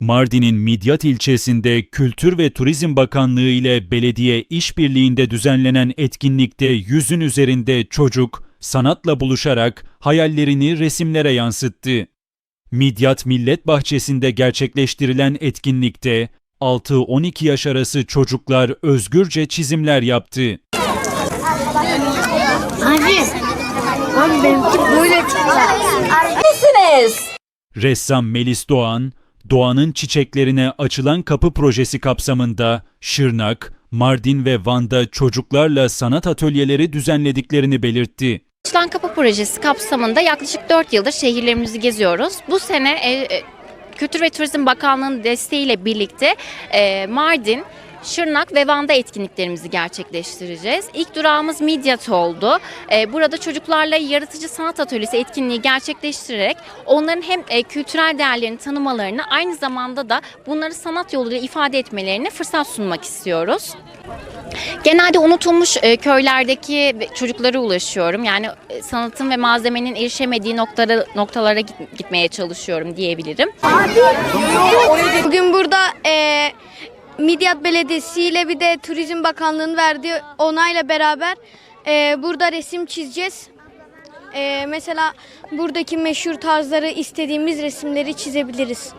Mardin'in Midyat ilçesinde Kültür ve Turizm Bakanlığı ile belediye işbirliğinde düzenlenen etkinlikte yüzün üzerinde çocuk sanatla buluşarak hayallerini resimlere yansıttı. Midyat Millet Bahçesi'nde gerçekleştirilen etkinlikte 6-12 yaş arası çocuklar özgürce çizimler yaptı. Abi. Abi benimki böyle Misiniz? Ressam Melis Doğan, Doğanın Çiçeklerine Açılan Kapı projesi kapsamında Şırnak, Mardin ve Van'da çocuklarla sanat atölyeleri düzenlediklerini belirtti. Açılan Kapı Projesi kapsamında yaklaşık 4 yıldır şehirlerimizi geziyoruz. Bu sene e, e, Kültür ve Turizm Bakanlığı'nın desteğiyle birlikte e, Mardin, Şırnak ve Van'da etkinliklerimizi gerçekleştireceğiz. İlk durağımız Midyat oldu. E, burada çocuklarla yaratıcı sanat atölyesi etkinliği gerçekleştirerek onların hem e, kültürel değerlerini tanımalarını aynı zamanda da bunları sanat yoluyla ifade etmelerine fırsat sunmak istiyoruz. Genelde unutulmuş e, köylerdeki çocuklara ulaşıyorum. Yani e, sanatın ve malzemenin erişemediği noktalara, noktalara git- gitmeye çalışıyorum diyebilirim. Bugün burada e, Midyat Belediyesi ile bir de Turizm Bakanlığı'nın verdiği onayla beraber e, burada resim çizeceğiz. E, mesela buradaki meşhur tarzları istediğimiz resimleri çizebiliriz.